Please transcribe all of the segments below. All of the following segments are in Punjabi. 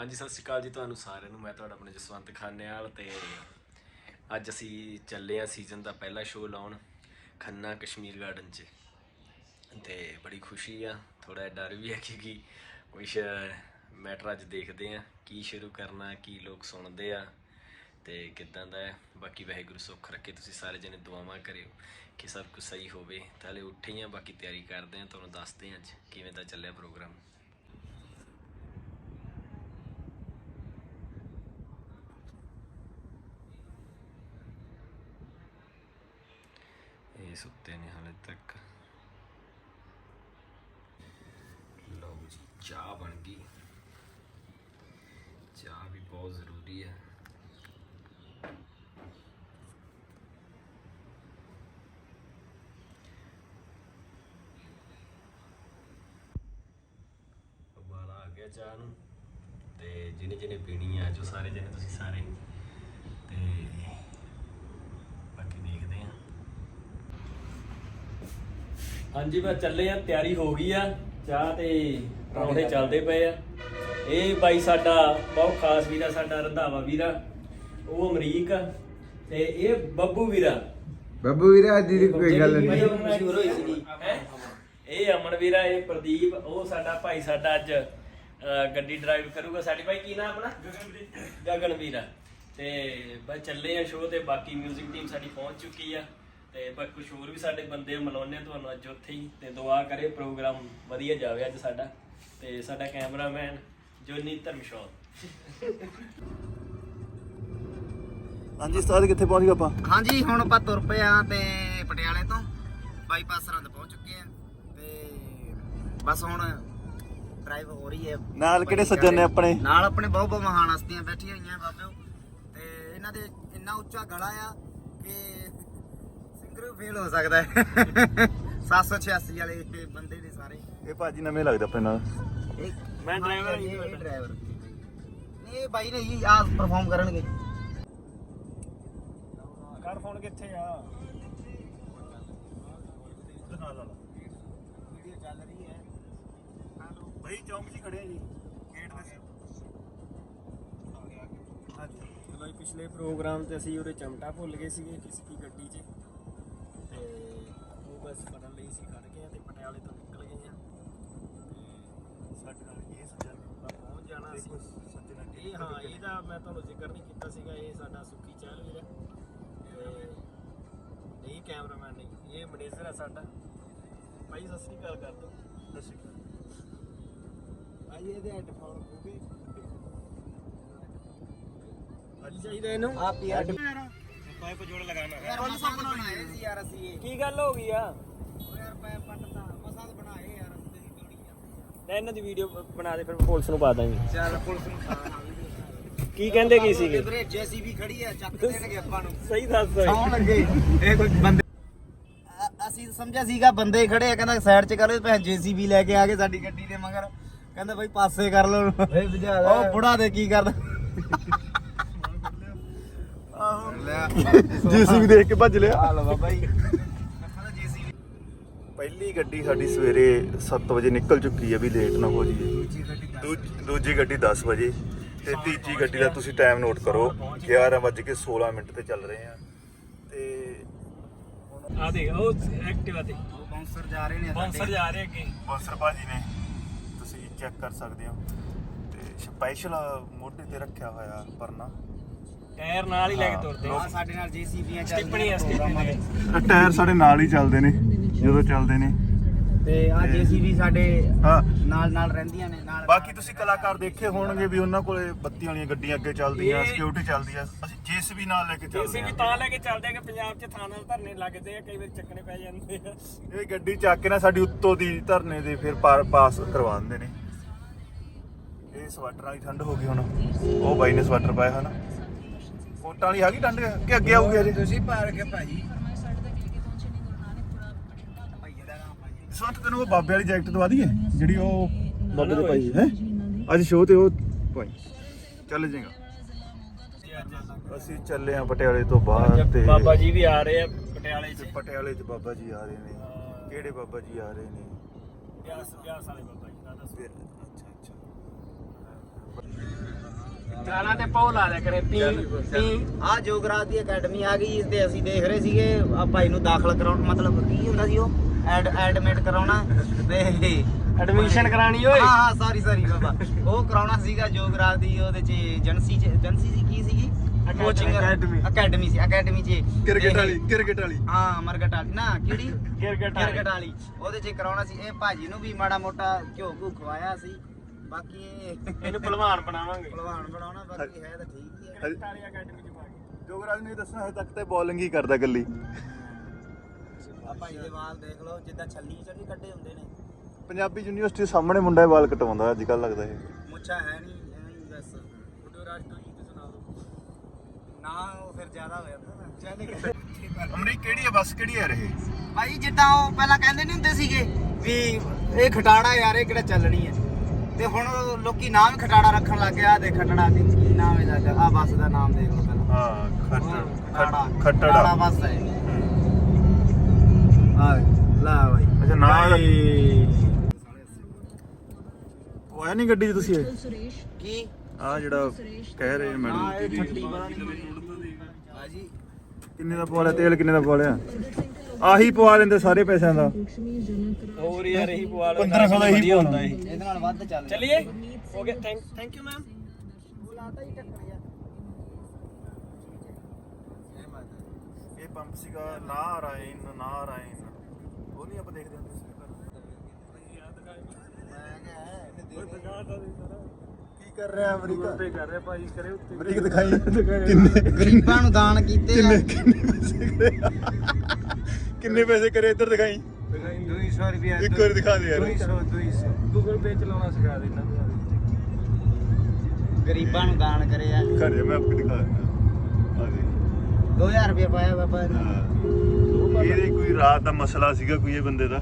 ਹਾਂਜੀ, ਸਤਿ ਸ਼੍ਰੀ ਅਕਾਲ ਜੀ ਤੁਹਾਨੂੰ ਸਾਰਿਆਂ ਨੂੰ। ਮੈਂ ਤੁਹਾਡਾ ਆਪਣੇ ਜਸਵੰਤ ਖਾਨੇਵਾਲ ਤੇ ਅੱਜ ਅਸੀਂ ਚੱਲੇ ਆ ਸੀਜ਼ਨ ਦਾ ਪਹਿਲਾ ਸ਼ੋਅ ਲਾਉਣ ਖੰਨਾ ਕਸ਼ਮੀਰ ਗਾਰਡਨ 'ਚ। ਤੇ ਬੜੀ ਖੁਸ਼ੀ ਆ ਥੋੜਾ ਡਰ ਵੀ ਹੈ ਕਿਉਂਕਿ ਕੁਝ ਮੈਟਰ ਅੱਜ ਦੇਖਦੇ ਆ ਕੀ ਸ਼ੁਰੂ ਕਰਨਾ, ਕੀ ਲੋਕ ਸੁਣਦੇ ਆ ਤੇ ਕਿੱਦਾਂ ਦਾ ਹੈ। ਬਾਕੀ ਵਾਹਿਗੁਰੂ ਸੁੱਖ ਰੱਖੇ, ਤੁਸੀਂ ਸਾਰੇ ਜਣੇ ਦੁਆਵਾਂ ਕਰਿਓ ਕਿ ਸਭ ਕੁਝ ਸਹੀ ਹੋਵੇ। ਤਾਂ ਹਲੇ ਉੱਠੇ ਹੀ ਆ ਬਾਕੀ ਤਿਆਰੀ ਕਰਦੇ ਆ ਤੁਹਾਨੂੰ ਦੱਸਦੇ ਆ ਅੱਜ ਕਿਵੇਂ ਦਾ ਚੱਲਿਆ ਪ੍ਰੋਗਰਾਮ ਇਹ ਸੁੱਤੇ ਨੇ ਹਾਲੇ ਤੱਕ। ਲਓ ਜੀ, ਚਾਹ ਬਣ ਗਈ। ਚਾਹ ਵੀ ਬਹੁਤ ਜ਼ਰੂਰੀ ਹੈ। ਉਬਾਲਾ ਆ ਗਿਆ ਚਾਹ ਨੂੰ। ਤੇ ਜਿਹਨੇ ਜਿਹਨੇ ਪੀਣੀ ਆ, ਜੋ ਸਾਰੇ ਜਣੇ, ਤੁਸੀਂ ਸਾਰੇ ਤੇ ਬਾਕੀ ਦੇਖਦੇ ਆ ਹਾਂਜੀ ਬਸ ਚੱਲੇ ਆ ਤਿਆਰੀ ਹੋ ਗਈ ਆ। ਚਾਹ ਤੇ ਪਰੌਂਠੇ ਚੱਲਦੇ ਪਏ ਆ। ਇਹ ਬਾਈ ਸਾਡਾ ਬਹੁਤ ਖਾਸ ਵੀਰਾ ਸਾਡਾ ਰੰਧਾਵਾ ਵੀਰਾ। ਉਹ ਅਮਰੀਕ ਆ ਤੇ ਇਹ ਬੱਬੂ ਵੀਰਾ। ਬੱਬੂ ਵੀਰੇ ਅੱਜ ਦੀ ਕੋਈ ਗੱਲ ਨਹੀਂ। ਬਾਈ ਨਾਲ ਹੋਈ ਸੀਗੀ। ਹੈਂ? ਇਹ ਅਮਨ ਵੀਰਾ ਇਹ ਪ੍ਰਦੀਪ ਉਹ ਸਾਡਾ ਭਾਈ ਸਾਡਾ ਅੱਜ ਗੱਡੀ ਡਰਾਈਵ ਕਰੂਗਾ ਸਾਡੀ। ਭਾਈ ਕੀ ਨਾਮ ਆਪਣਾ? ਗਗਨ ਵੀਰਾ ਤੇ ਬਸ ਚੱਲੇ ਆ ਸ਼ੋਅ ਤੇ ਬਾਕੀ 뮤직 ਟੀਮ ਸਾਡੀ ਪਹੁੰਚ ਚੁੱਕੀ ਆ। ਤੇ ਬਸ ਕੁਝ ਹੋਰ ਵੀ ਸਾਡੇ ਬੰਦੇ ਮਿਲਾਉਣੇ ਤੁਹਾਨੂੰ ਅੱਜ ਉੱਥੇ ਹੀ ਤੇ ਦੁਆ ਕਰੇ ਪ੍ਰੋਗਰਾਮ ਵਧੀਆ ਜਾਵੇ ਅੱਜ ਸਾਡਾ। ਤੇ ਸਾਡਾ ਕੈਮਰਾਮੈਨ ਜੋਨੀ ਧਰਮਸ਼ੌਰ ਹਾਂਜੀ ਉਸਤਾਦ ਕਿੱਥੇ ਪਹੁੰਚ ਗਏ ਆਪਾਂ? ਹਾਂਜੀ ਹੁਣ ਆਪਾਂ ਤੁਰ ਪਏ ਆ ਤੇ ਪਟਿਆਲੇ ਤੋਂ। ਬਾਈਪਾਸ ਸਰਹੰਦ ਪਹੁੰਚ ਚੁੱਕੇ ਆ ਤੇ ਬਸ ਹੁਣ ਡਰਾਈਵ ਹੋ ਰਹੀ ਹੈ। ਨਾਲ ਕਿਹੜੇ ਸੱਜਣ ਨੇ ਆਪਣੇ? ਨਾਲ ਆਪਣੇ ਬਹੁਤ ਬਹੁਤ ਮਹਾਨ ਹਸਤੀਆਂ ਬੈਠੀਆਂ ਹੋਈਆਂ ਬਾਬਿਓ ਤੇ ਇਹਨਾਂ ਦੇ ਇੰਨਾ ਉੱਚਾ ਗਲਾ ਆ ਕਿ ਸਿੰਗਰ ਫੇਲ ਹੋ ਸਕਦਾ ਹੈ। 786 ਵਾਲੇ ਇਹ ਬੰਦੇ ਨੇ ਸਾਰੇ। ਇਹ ਭਾਜੀ ਨਵੇਂ ਲੱਗਦੇ ਆਪਣੇ ਨਾਲ। ਮੈਂ driver ਹਾਂ ਇਹ। ਡਰਾਈਵਰ ਨਹੀਂ ਇਹ ਬਾਈ ਨੇ ਜੀ ਆ ਪਰਫਾਰਮ ਕਰਨਗੇ। ਕਰ ਫੋਨ ਕਿੱਥੇ ਆ? ਵੀਡੀਓ ਚੱਲ ਰਹੀ ਹੈ। ਬਈ ਚੌਂਕ 'ਚ ਖੜੇ ਆ ਜੀ। ਗੇਟ ਤੇ ਹਾਂਜੀ। ਚਲੋ ਪਿਛਲੇ ਪ੍ਰੋਗਰਾਮ ਤੇ ਅਸੀਂ ਉਹਦੇ ਚਮਟਾ ਭੁੱਲ ਗਏ ਸੀਗੇ ਕਿਸੇ ਦੀ ਗੱਡੀ 'ਚ। ਬਸ ਫੜਨ ਲਈ ਸੀ ਖੜ ਗਏ ਆ ਤੇ ਪਟਿਆਲੇ ਤੋਂ ਨਿਕਲ ਗਏ ਆ ਤੇ ਸਾਡੇ ਨਾਲ ਇਹ ਸੱਜਣ ਆਪਾਂ ਪਹੁੰਚ ਜਾਣਾ ਸੀ। ਸੱਜਣ ਇਹ ਹਾਂ ਇਹਦਾ ਮੈਂ ਤੁਹਾਨੂੰ ਜ਼ਿਕਰ ਨਹੀਂ ਕੀਤਾ ਸੀਗਾ ਇਹ ਸਾਡਾ ਚਹਿਲ ਵੀਰ ਤੇ ਕੈਮਰਾਮੈਨ ਨਹੀਂ ਇਹ ਮੈਨੇਜਰ ਹੈ ਸਾਡਾ। ਭਾਈ ਸਤਿ ਸ੍ਰੀ ਅਕਾਲ ਕਰ ਦੋ ਭਾਈ ਇਹਦੇ ਹੈੱਡਫੋਨ ਖੂਬੇ ਅੱਜ ਚਾਹੀਦਾ ਇਹਨੂੰ? ਪਾਈਪ ਜੋੜ ਲਗਾਣਾ। ਯਾਰ ਮਸਾਂ ਤਾਂ ਬਣਾਏ ਸੀ ਯਾਰ ਅਸੀਂ ਇਹ। ਕੀ ਗੱਲ ਹੋ ਗਈ ਆ? ਉਹ ਯਾਰ ਪੈ ਪੱਟਦਾ ਮਸਾਂ ਤਾਂ ਬਣਾਏ ਯਾਰ ਅਸੀਂ ਤੇਰੀ ਤੋੜੀ ਜਾਂਦੇ ਲੈ ਇਹਨਾਂ ਦੀ ਵੀਡੀਓ ਬਣਾ ਦੇ ਫਿਰ ਮੈਂ ਪੁਲਿਸ ਨੂੰ ਪਾ ਦਾਂਗੇ। ਚੱਲ ਪੁਲਿਸ ਨੂੰ ਖਾਣਾ ਕੀ ਕਹਿੰਦੇ ਕੀ ਸੀਗੇ? ਵੀਰੇ ਜੇਸੀਬੀ ਖੜੀ ਆ ਚੱਕ ਦੇਣਗੇ ਆਪਾਂ ਨੂੰ। ਸਹੀ ਦੱਸ ਸੌਣ ਲੱਗੇ। ਇਹ ਕੋਈ ਬੰਦੇ ਅ- ਅਸੀਂ ਸਮਝਿਆ ਸੀਗਾ ਬੰਦੇ ਖੜੇ ਆ ਕਹਿੰਦਾ ਸਾਈਡ 'ਚ ਕਰ ਲਓ ਭੈਣ ਜੇਸੀਬੀ ਲੈ ਕੇ ਆ ਗਏ ਸਾਡੀ ਗੱਡੀ ਦੇ ਮਗਰ। ਕਹਿੰਦਾ ਬਾਈ ਪਾਸੇ ਕਰ ਲਓ। ਉਹ ਬੁੜਾ ਦੇ ਕੀ ਕਰਦਾ? ਜੀਸੀਬੀ ਦੇਖ ਕੇ ਭੱਜ ਲਿਆ। ਆ ਲਓ ਬਾਈ ਜੇਸੀਬੀ ਪਹਿਲੀ ਗੱਡੀ ਸਾਡੀ ਸਵੇਰੇ 7 ਵਜੇ ਨਿਕਲ ਚੁੱਕੀ ਹੈ ਵੀ ਲੇਟ ਨਾ ਹੋ ਜਾਈਏ। ਦੂਜ- ਦੂਜੀ ਗੱਡੀ 10 ਵਜੇ ਤੇ ਤੀਜੀ ਗੱਡੀ ਦਾ ਤੁਸੀਂ ਟਾਈਮ ਨੋਟ ਕਰੋ 11:16 ਮਿੰਟ ਤੇ ਚੱਲ ਰਹੇ ਆ। ਤੇ ਆ ਦੇਖ ਉਹ ਐਕਟਿਵਾ ਤੇ ਬਾਉਂਸਰ ਜਾ ਰਹੇ ਨੇ ਬਾਂਸਰ ਜਾ ਰਹੇ ਅੱਗੇ। ਬਸਰ ਭਾਜੀ ਨੇ। ਤੁਸੀਂ ਚੈੱਕ ਕਰ ਸਕਦੇ ਹੋ। ਤੇ ਸਪੈਸ਼ਲ ਮੋਢੇ ਤੇ ਰੱਖਿਆ ਹੋਇਆ ਪਰਨਾ। ਟਾਇਰ ਨਾਲ ਹੀ ਲੈ ਕੇ ਤੁਰਦੇ ਆ। ਸਾਡੇ ਨਾਲ ਜੇਸੀਬੀਆਂ ਸਟਿੱਪਣੀ ਆ ਸਟਿੱਪਣੀ ਟਾਇਰ ਸਾਡੇ ਨਾਲ ਹੀ ਚੱਲਦੇ ਨੇ ਜਦੋਂ ਚੱਲਦੇ ਨੇ। ਤੇ ਆ ਜੇਸੀਬੀ ਸਾਡੇ ਹਾਂ। ਨਾਲ ਨਾਲ ਰਹਿੰਦੀਆਂ ਨੇ ਨਾਲ ਬਾਕੀ ਤੁਸੀਂ ਕਲਾਕਾਰ ਦੇਖੇ ਹੋਣਗੇ ਵੀ ਉਹਨਾਂ ਕੋਲੇ ਬੱਤੀਆਂ ਵਾਲੀਆਂ ਗੱਡੀਆਂ ਅੱਗੇ ਚੱਲਦੀਆਂ ਇਹ- ਸਿਕਿਉਰਿਟੀ ਚੱਲਦੀ ਆ ਅਸੀਂ ਜੀਸੀਬੀ ਨਾਲ ਲੈ ਕੇ ਚੱਲਦੇ ਅਸੀਂ ਵੀ ਆ ਤਾਂ ਲੈ ਕੇ ਚੱਲਦੇ ਆ ਕਿ ਪੰਜਾਬ 'ਚ ਥਾਂ ਨਾਲ ਧਰਨੇ ਲੱਗਦੇ ਆ ਕਈ ਵਾਰ ਚੱਕਣੇ ਪੈ ਜਾਂਦੇ ਆ। ਇਹ ਗੱਡੀ ਚੱਕ ਕੇ ਨਾ ਸਾਡੀ ਉੱਤੋਂ ਦੀ ਧਰਨੇ ਦੇ ਫਿਰ ਪਾਰ ਪਾਸ ਕਰਵਾਉਂਦੇ ਨੇ। ਇਹ ਸਵਾਟਰ ਵਾਲੀ ਠੰਡ ਹੋ ਗਈ ਹੁਣ। ਉਹ ਬਾਈ ਨੇ ਸਵਾਟਰ ਪਾਇਆ ਹਨਾ। ਕੋਟਾਂ ਵਾਲੀ ਹੈਗੀ ਠੰਡ ਕਿ ਅੱਗੇ ਆਊਗੀ ਹਜੇ? ਤੁਸੀਂ ਪਾਰ ਕੇ ਭਾਜੀ। ਵਕਤ ਤੈਨੂੰ ਉਹ ਬਾਬੇ ਵਾਲੀ ਜੈਕਟ ਦਵਾ ਦਈਏ ਜਿਹੜੀ ਉਹ ਬਾਬੇ ਦੇ ਪਾਈ ਹੈ? ਅੱਜ ਸ਼ੋਅ ਤੇ ਉਹ ਪਾਈ ਚੱਲ ਜਾਏਗਾ। ਅਸੀਂ ਚੱਲੇ ਆ ਪਟਿਆਲੇ ਤੋਂ ਬਾਹਰ ਤੇ ਬਾਬਾ ਜੀ ਵੀ ਆ ਰਹੇ ਆ ਪਟਿਆਲੇ 'ਚ। ਪਟਿਆਲੇ 'ਚ ਬਾਬਾ ਜੀ ਆ ਰਹੇ ਨੇ। ਕਿਹੜੇ ਬਾਬਾ ਜੀ ਆ ਰਹੇ ਨੇ? ਬਿਆਸ ਬਿਆਸ ਵਾਲੇ ਬਾਬਾ ਜੀ ਦਾ ਦੱਸੋ। ਫਿਰ ਅੱਛਾ ਅੱਛਾ। ਗਾਣਾ ਤੇ ਪੌ ਲਾ ਦਿਆ ਕਰੇ ਪੀ ਪੀ ਆ ਜੋਗਰਾਜ ਦੀ ਅਕੈਡਮੀ ਆ ਗਈ ਇਸ ਤੇ ਅਸੀਂ ਦੇਖ ਰਹੇ ਸੀਗੇ ਆ ਭਾਈ ਨੂੰ ਦਾਖਲ ਕਰਾਉਣ ਮਤਲਬ ਕੀ ਹੁੰਦਾ ਸੀ ਉਹ? ਐਡ ਐਡਮਿਟ ਕਰਾਉਣਾ। ਤੇ ਐਡਮਿਸ਼ਨ ਕਰਾਣੀ ਓਏ। ਹਾਂ ਹਾਂ ਸੌਰੀ ਸੌਰੀ ਬਾਬਾ। ਉਹ ਕਰਾਉਣਾ ਸੀਗਾ ਜੋਗਰਾਜ ਦੀ ਉਹਦੇ ਚ ਏਜੰਸੀ ਚ ਏਜੰਸੀ ਸੀ ਕੀ ਸੀਗੀ? Coaching Academy. ਅਕੈਡਮੀ ਸੀ ਅਕੈਡਮੀ ਚ। ਕ੍ਰਿਕਟ ਵਾਲੀ ਕ੍ਰਿਕਟ ਵਾਲੀ। ਹਾਂ ਮਰਗਟ ਵਾਲੀ। ਨਾ ਕਿਹੜੀ? ਕ੍ਰਿਕਟ ਵਾਲੀ। ਉਹਦੇ ਚ ਕਰਾਉਣਾ ਸੀ। ਇਹ ਭਾਜੀ ਨੂੰ ਵੀ ਮਾੜਾ ਮੋਟਾ ਘਿਓ ਘੂ ਖਵਾਇਆ ਸੀ। ਬਾਕੀ ਇਹ ਇਹਨੂੰ ਪਹਿਲਵਾਨ ਬਣਾਵਾਂਗੇ। ਭਲਵਾਨ ਬਣਾਉਣਾ ਬਾਕੀ ਹੈ ਤਾਂ ਠੀਕ ਹੀ ਹੈ। ਤਾਰੀ ਅਕੈਡਮੀ ਚ ਪਾ ਕੇ। ਜੋਗਰਾਜ ਨੇ ਦੱਸਣਾ ਹਜੇ ਤੱਕ ਤੇ ਬੋਲਿੰਗ ਹੀ ਕਰਦਾ ਗੱਲੀ ਆ ਭਾਈ ਦੇ ਵਾਲ ਦੇਖ ਲਓ ਜਿੱਦਾਂ ਛੱਲੀ ਚੱਲੀ ਕੱਢੇ ਹੁੰਦੇ ਨੇ। ਪੰਜਾਬੀ ਯੂਨੀਵਰਸਿਟੀ ਸਾਹਮਣੇ ਮੁੰਡਾ ਇਹ ਵਾਲ ਕਟਵਾਉਂਦਾ ਅੱਜ ਕੱਲ ਲੱਗਦਾ ਇਹ। ਮੁੱਛਾ ਹੈ ਨਹੀਂ ਐਵੇਂ ਹੀ ਬਸ। ਫੋਟੋ ਰਾਜ ਤੋਂ ਹੀ ਸੁਣਾ ਦਿਓ ਨਾ ਉਹ ਫਿਰ ਜ਼ਿਆਦਾ ਹੋ ਜਾਂਦਾ ਨਾ। ਚੱਲ ਅਮਰੀਕ ਕਿਹੜੀ ਹੈ ਬੱਸ ਕਿਹੜੀ ਹੈ ਰਹੇ? ਭਾਈ ਜਿੱਦਾਂ ਉਹ ਪਹਿਲਾਂ ਕਹਿੰਦੇ ਨਹੀਂ ਹੁੰਦੇ ਸੀਗੇ ਵੀ ਇਹ ਖਟਾੜਾ ਯਾਰ ਇਹ ਕਿਹੜਾ ਚੱਲਣੀ ਹੈ ਤੇ ਹੁਣ ਲੋਕੀ ਨਾਮ ਹੀ ਖਟਾੜਾ ਰੱਖਣ ਲੱਗ ਗਿਆ ਤੇ ਖਟੜਾ ਦੀ ਕੀ ਨਾਮ ਹੈ ਦਾ ਆ ਬੱਸ ਦਾ ਨਾਮ ਦੇਖ ਲਓ ਪਹਿਲਾਂ। ਹਾਂ ਖਟੜਾ। ਖੱਟੜਾ। ਬੱਸ ਹੈ। ਆ ਲਾ ਭਾਈ ਅੱਛਾ ਨਾ ਉਹ ਆਇਆ ਨਹੀਂ ਗੱਡੀ 'ਚ ਤੁਸੀਂ ਇਹ? ਕੀ? ਆ ਜਿਹੜਾ ਕਹਿ ਰਹੇ ਮੈਡਮ ਭਾਜੀ ਕਿੰਨੇ ਦਾ ਪਵਾ ਲਿਆ? ਤੇਲ ਕਿੰਨੇ ਦਾ ਪਵਾ ਲਿਆ? ਆਹੀ ਪਵਾ ਲੈਂਦੇ ਸਾਰੇ ਪੈਸਿਆਂ ਦਾ। ਹੋਰ ਯਾਰ ਇਹੀ ਪਵਾ ਲਓ 1500 ਦਾ ਇਹੀ ਹੁੰਦਾ ਇਹ। ਇਹਦੇ ਨਾਲ ਵੱਧ ਚੱਲ ਚਲਿਏ। ਹੋ ਗਿਆ। ਥੈਂਕ ਥੈਂਕ ਯੂ ਮੈਮ ਇਹ ਪੰਪ ਸੀਗਾ ਨਾਰਾਇਣ ਨਾਰਾਇਣ। ਉਹ ਨਹੀਂ ਆਪਾਂ ਦੇਖਦੇ ਹੁੰਦੇ ਕੀ ਕਰ ਰਿਹਾ ਅਮਰੀਕਾ? ਪੇ ਕਰ ਰਿਹਾ ਭਾਈ ਕਰੇ ਉੱਤੇ। ਅਮਰੀਕ ਦਿਖਾਈ। ਕਿੰਨੇ ਗਰੀਬਾਂ ਨੂੰ ਦਾਨ ਕੀਤੇ ਆ। ਕਿੰਨੇ ਪੈਸੇ ਕਰੇ ਕਿੰਨੇ ਪੈਸੇ ਕਰੇ ਇੱਧਰ ਦਿਖਾਈ? 200 ਰੁਪਏ ਇੱਕ ਵਾਰ ਦਿਖਾ ਦੇ ਯਾਰ। 200 200 ਗੂਗਲ ਪੇ ਚਲਾਉਣਾ ਸਿਖਾ ਦੇ ਇਹਨਾਂ ਨੂੰ। ਗਰੀਬਾਂ ਨੂੰ ਦਾਨ ਕਰਿਆ ਕਰ ਜਾ ਮੈਂ ਆਪੇ ਦਿਖਾ ਦਿੰਦਾ। ਆ ਦੇ। 2000 ਰੁਪਏ ਪਾਇਆ ਬਾਬਾ ਨੇ ਇਹਦੇ ਕੋਈ ਰਾਤ ਦਾ ਮਸਲਾ ਸੀਗਾ ਕੋਈ ਇਹ ਬੰਦੇ ਦਾ?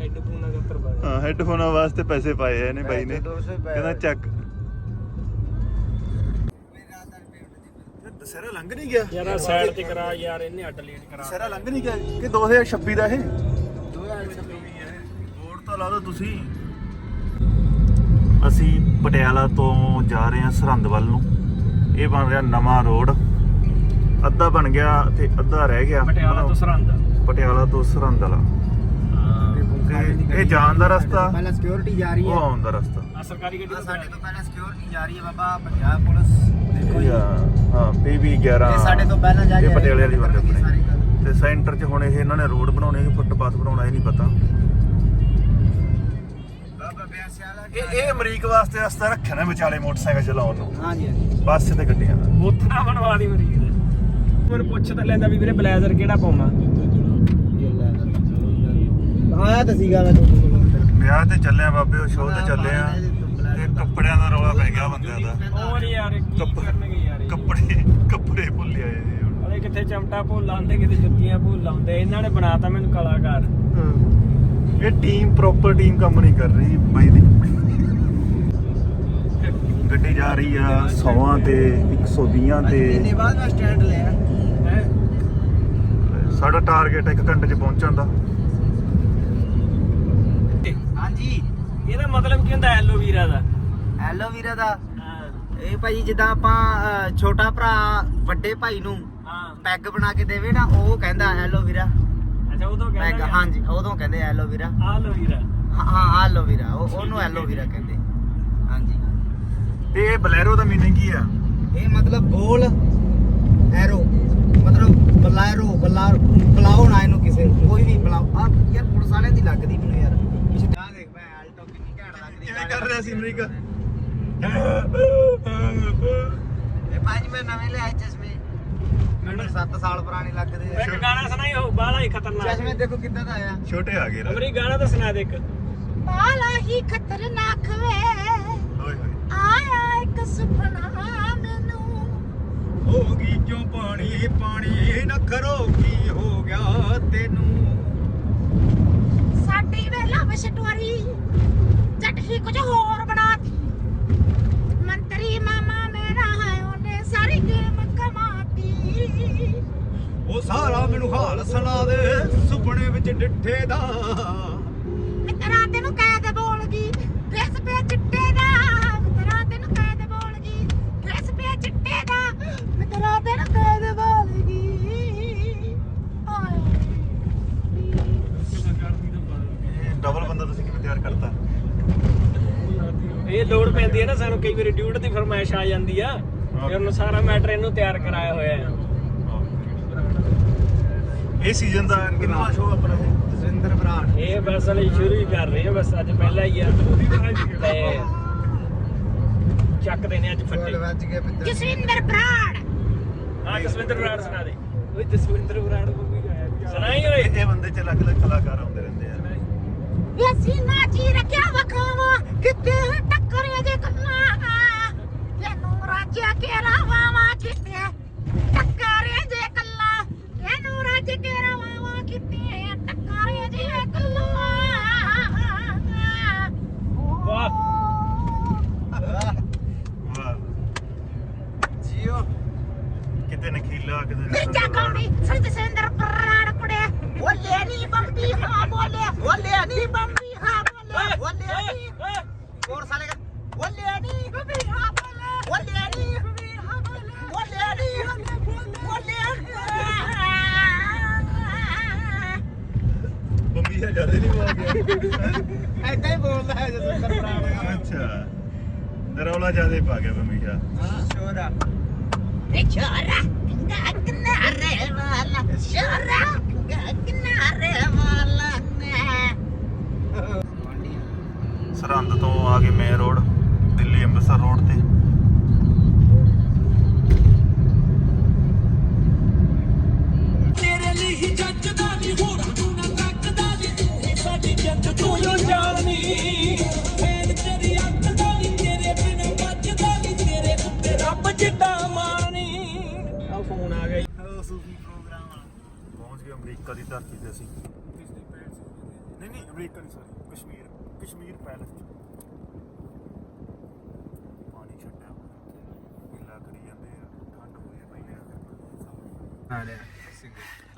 ਹੈਡ ਪੂਨਾ ਦਾ ਪ੍ਰਭਾਵ ਹਾਂ ਹੈੱਡਫੋਨਾਂ ਵਾਸਤੇ ਪੈਸੇ ਪਾਏ ਆ ਇਹਨੇ ਬਾਈ ਨੇ। ਪੈਸੇ 200 ਪਏ ਕਹਿੰਦਾ ਚੱਕ। ਦਸਹਿਰਾ ਲੰਘ ਨਹੀਂ ਗਿਆ? ਯਾਰਾ ਸਾਈਡ ਤੇ ਕਰਾ ਯਾਰ ਇਹਨੇ ਅੱਡ ਲੇਟ ਕਰਾ ਦਸਹਿਰਾ ਲੰਘ ਨਹੀਂ ਗਿਆ? ਕਿ 2026 ਦਾ ਇਹ? ਵੋਟ ਤਾਂ ਲਾ ਦਿਓ ਤੁਸੀਂ। ਅਸੀਂ ਪਟਿਆਲਾ ਤੋਂ ਜਾ ਰਹੇ ਹਾਂ ਸਰਹੰਦ ਵੱਲ ਨੂੰ। ਇਹ ਬਣ ਰਿਹਾ ਨਵਾਂ ਰੋਡ। ਅੱਧਾ ਬਣ ਗਿਆ ਤੇ ਅੱਧਾ ਰਹਿ ਗਿਆ। ਪਟਿਆਲਾ ਤੋਂ ਸਰਹੰਦ। ਪਟਿਆਲਾ ਤੋਂ ਸਰਹੰਦ ਵਾਲਾ ਇਹ ਜਾਣ ਦਾ ਰਸਤਾ। ਪਹਿਲਾਂ ਸਿਕਿਉਰਿਟੀ ਜਾ ਰਹੀ ਉਹ ਹੈ ਆਉਣ ਦਾ ਰਸਤਾ। ਆ ਸਰਕਾਰੀ ਗੱਡੀ ਸਾਡੇ ਤੋਂ ਪਹਿਲਾਂ ਸਿਕਿਉਰਿਟੀ ਜਾ ਰਹੀ ਹੈ ਬਾਬਾ ਪੰਜਾਬ ਪੁਲਿਸ ਦੇਖੋ ਜੀ। ਹਾਂ ਪੀਬੀ 11 ਇਹ ਸਾਡੇ ਤੋਂ ਪਹਿਲਾਂ ਜਾ ਕੇ ਪਟਿਆਲੇ ਵਾਲੀ ਗੱਲ। ਆਪਣੇ ਤੇ ਸੈਂਟਰ 'ਚ ਹੁਣ ਇਹ ਇਹਨਾਂ ਨੇ ਰੋਡ ਬਣਾਉਣੇ ਕਿ ਫੁੱਟਪਾਥ ਬਣਾਉਣਾ ਇਹ ਨਹੀਂ ਪਤਾ। ਬਾਬਾ ਬਿਆਸ ਵਾਲਾ ਇਹ ਇਹ ਅਮਰੀਕ ਵਾਸਤੇ ਰਸਤਾ ਰੱਖਿਆ ਨਾ ਵਿਚਾਲੇ ਮੋਟਰਸਾਈਕਲ ਚਲਾਉਣ ਨੂੰ। ਹਾਂਜੀ ਹਾਂਜੀ। ਬੱਸ ਤੇ ਗੱਡੀਆਂ ਦਾ। ਬੋਤਨਾ ਬਣਵਾ ਦੀ। ਮਰੀ ਮੈਨੂੰ ਪੁੱਛ ਤਾਂ ਲੈਂਦਾ ਵੀ ਵੀਰੇ ਬਲੇਜ਼ਰ ਕਿਹੜਾ ਪਾਵਾਂ ਆਇਆ ਤਾਂ ਸੀਗਾ ਮੈਂ ਤੁਹਾਡੇ ਕੋਲ ਵਿਆਹ ਤੇ ਚੱਲਿਆ ਬਾਬੇ ਉਹ ਸ਼ੋਅ ਤੇ ਚੱਲੇ ਆ। ਤੇ ਕੱਪੜਿਆਂ ਦਾ ਰੌਲਾ ਪੈ ਗਿਆ ਬੰਦਿਆਂ ਦਾ। ਹੋਰ ਯਾਰ ਕੀ ਕੱਪ- ਕਰਨਗੇ ਯਾਰ ਇਹ? ਕੱਪੜੇ ਕੱਪੜੇ ਭੁੱਲ ਆਏ ਜੀ ਹੁਣ। ਅਰੇ ਕਿੱਥੇ ਚਮਟਾ ਭੁੱਲ ਲਾਉਂਦੇ ਕਿਤੇ ਜੁੱਤੀਆਂ ਭੁੱਲ ਲਾਉਂਦੇ। ਇਹਨਾਂ ਨੇ ਬਣਾਤਾ ਮੈਨੂੰ ਕਲਾਕਾਰ। ਇਹ ਟੀਮ ਪ੍ਰੋਪਰ ਟੀਮ ਕੰਮ ਨਹੀਂ ਕਰ ਰਹੀ ਬਾਈ ਦੀ। ਗੱਡੀ ਜਾ ਰਹੀ ਆ 100 ਤੇ 120 ਤੇ। ਬਾਅਦ ਮੈਂ ਸਟੈਂਡ ਲਿਆ? ਹੈ? ਸਾਡਾ ਟਾਰਗੇਟ 1 ਘੰਟੇ 'ਚ ਪਹੁੰਚਣ ਦਾ। ਹਾਂਜੀ ਇਹਦਾ ਮਤਲਬ ਕੀ ਹੁੰਦਾ ਐਲੋਵੀਰਾ ਦਾ? ਹੈਲੋ ਵੀਰੇ ਦਾ? ਹਾਂ। ਇਹ ਭਾਈ ਜਿੱਦਾਂ ਆਪਾਂ ਅਹ, ਛੋਟਾ ਭਰਾ ਵੱਡੇ ਭਾਈ ਨੂੰ ਹਾਂ। ਪੈਗ ਬਣਾ ਕੇ ਦੇਵੇ ਨਾ ਉਹ ਕਹਿੰਦਾ ਹੈਲੋ ਵੀਰਾ। ਅੱਛਾ ਉਦੋਂ ਪੈਗ ਕਹਿੰਦਾ ਹਾਂਜੀ ਉਦੋਂ ਕਹਿੰਦੇ ਹੈਲੋ ਵੀਰਾ। ਆ ਲੋਵੀਰਾ ਹਾਂ ਹਾਂ ਹੈਲੋ ਵੀਰਾ ਉਹ ਉਹਨੂੰ ਹੈਲੋ ਵੀਰਾ ਕਹਿੰਦੇ। ਹਾਂਜੀ। ਤੇ ਇਹ ਬਲੈਰੋ ਦਾ ਮੀਨਿੰਗ ਕੀ ਆ? ਇਹ ਮਤਲਬ ਗੋਲ ਐਰੋ ਮਤਲਬ ਬਲੈਰੋ ਬਲਾਰ ਬਲਾਓ ਨਾ ਇਹਨੂੰ ਕਿਸੇ ਕੋਈ ਵੀ ਬਲਾਓ ਆ ਯਾਰ ਪੁਲਿਸ ਵਾਲਿਆਂ ਦੀ ਲੱਗਦੀ ਮੈਨੂੰ ਯਾਰ ਪਿੱਛੇ ਆ ਦੇਖ ਮੈਂ ਆਲਟੋ ਕਿੰਨੀ ਘੈਂਟ ਲੱਗਦੀ ਕਿਵੇਂ ਕਰ ਰਿਹਾ ਸੀ ਅਮਰੀਕਾ। ਇਹ ਭਾਜੀ ਮੈਂ ਨਵੇਂ ਲਿਆਏ ਚਸ਼ਮੇ। ਮੈਨੂੰ 7 ਸਾਲ ਪੁਰਾਣੇ ਲੱਗਦੇ ਆ। ਇੱਕ ਗਾਣਾ ਸੁਣਾਈ ਹੋ ਬਾਲਾ ਹੀ ਖਤਰਨਾਕ ਚਸ਼ਮੇ ਦੇਖੋ ਕਿੱਦਾਂ ਦਾ ਆਇਆ। ਛੋਟੇ ਆ ਗਏ ਰਾ ਅਮਰੀ ਗਾਣਾ ਤਾਂ ਸੁਣਾ ਦੇ ਇੱਕ। ਬਾਲਾ ਹੀ ਖਤਰਨਾਕ ਵੇ। ਓਏ ਹੋਏ। ਆਇਆ ਇੱਕ ਸੁਪਨਾ ਮੈਨੂੰ। ਹੋ ਗਈ ਕਿਉਂ ਪਾਣੀ? ਪਾਣੀ ਨਾ ਕਰੋ ਕੀ ਹੋ ਗਿਆ ਤੈਨੂੰ? ਸਾਡੀ ਵੇ ਲਵ ਸਟੋਰੀ ਹੀ ਕੁਝ ਹੋਰ ਬਣਾਤੀ। ਮੰਤਰੀ ਮਾਮਾ ਮੇਰਾ ਹੈ ਉਹਨੇ ਸਾਰੀ ਗੇਮ ਕਮਾਤੀ। ਉਹ ਸਾਰਾ ਮੈਨੂੰ ਹਾਲ ਸੁਣਾ ਦੇ ਸੁਪਨੇ ਵਿੱਚ ਡਿੱਠੇ ਦਾ। ਮਿੱਤਰਾਂ ਤੈਨੂੰ ਕਹਿ ਦੇ ਬੋਲ ਗਈ। ਦੇਸ ਪੇ ਪੈਂਦੀ ਹੈ ਨਾ ਸਾਨੂੰ ਕਈ ਵਾਰੀ ਡਿਊਟੀ ਦੀ ਫਰਮਾਇਸ਼ ਆ ਜਾਂਦੀ ਆ। ਤੇ ਉਹਨੂੰ ਸਾਰਾ ਮੈਟਰ ਇਹਨੂੰ ਤਿਆਰ ਕਰਾਇਆ ਹੋਇਆ ਆ ਇਹ ਸੀਜ਼ਨ ਦਾ ਕਿੰਨਾ ਸ਼ੋਅ ਆਪਣਾ ਜਸਿੰਦਰ ਬਰਾੜ ਇਹ ਬਸ ਹਲੇ ਸ਼ੁਰੂ ਹੀ ਕਰ ਰਹੇ ਆ ਬਸ ਅੱਜ ਪਹਿਲਾ ਹੀ ਆ। ਤੇ ਚੱਕਦੇ ਨੇ ਅੱਜ ਫੱਟੇ। ਜਸਵਿੰਦਰ ਬਰਾੜ। ਹਾਂ ਜਸਵਿੰਦਰ ਬਰਾੜ ਸੁਣਾ ਦੇ। ਓਏ ਜਸਵਿੰਦਰ ਬਰਾੜ ਮੰਮੀ ਗਾਇਆ ਸੁਣਾਈ ਓਏ? ਇਹ ਬੰਦੇ ਚ ਅਲੱਗ ਅਲੱਗ ਕਲਾਕਾਰ ਆਉਂਦੇ ਰਹਿੰਦੇ ਆ। ਵੇ ਸੀਨਾ ਚੀ ਰੱਖਿਆ ਵਖਾਵਾ ਕਿਤੇ ਟੱਕਰੇ ਜੇ ਕੰਨਾ ਤੈਨੂੰ ਰਾਜਿਆ ਕੇ ਰਾਵਾਵਾ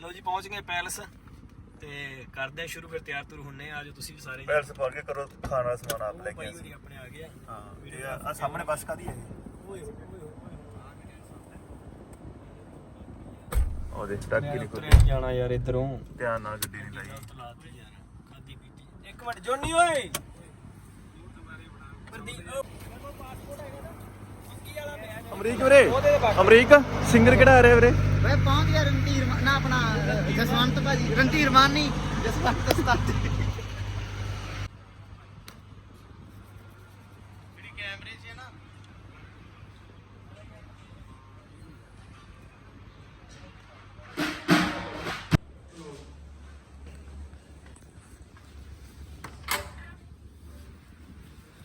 ਲਓ ਜੀ ਪਹੁੰਚ ਗਏ ਪੈਲਸ ਤੇ ਕਰਦੇ ਆ ਸ਼ੁਰੂ ਫਿਰ ਤਿਆਰ ਤੁਰ ਹੁੰਨੇ ਆ। ਆਜੋ ਤੁਸੀਂ ਵੀ ਸਾਰੇ। ਪੈਲਸ ਪਹੁੰਚ ਕੇ ਕਰੋ ਖਾਣਾ ਸਮਾਨ ਆਪ ਲੈ ਕੇ ਆਓ। ਹੋਰੀ ਆਪਣੇ ਆ ਗਏ ਆ। ਹਾਂ ਇਹ ਆ ਆਹ ਸਾਹਮਣੇ ਬੱਸ ਕਾਦੀ ਹੈ? ਓਏ ਓਏ ਓਏ ਉਹ ਦੇ ਟੱਕ ਮੈਂ ਨਹੀਂ ਉਤਰਿਆ ਕੋਈ ਨੀ ਜਾਣਾ ਯਾਰ ਇਧਰੋਂ। ਧਿਆਨ ਨਾਲ ਗੱਡੀ ਨਹੀਂ ਲਾਈ। ਗਲਤ ਲਾਤੀ ਯਾਰ ਖਾਦੀ ਪੀਤੀ। ਇੱਕ ਮਿੰਟ ਜੋਨੀ ਓਏ! ਪ੍ਰਦੀਪ ਅਮਰੀਕ ਵੀਰੇ ਅਮਰੀਕ ਸਿੰਗਰ ਕਿਹੜਾ ਆ ਰਿਹਾ ਵੀਰੇ? ਵੇ ਪਹੁੰਚ ਗਿਆ ਰਣਧੀਰ ਮਾ- ਨਾ ਆਪਣਾ ਜਸਵੰਤ ਭਾਜੀ ਰਣਧੀਰ ਮਾਨੀ ਜਸਵੰਤ ਉਸਤਾਦ। ਜਿਹੜੀ ਕੈਮਰੇ 'ਚ ਹੈ ਨਾ।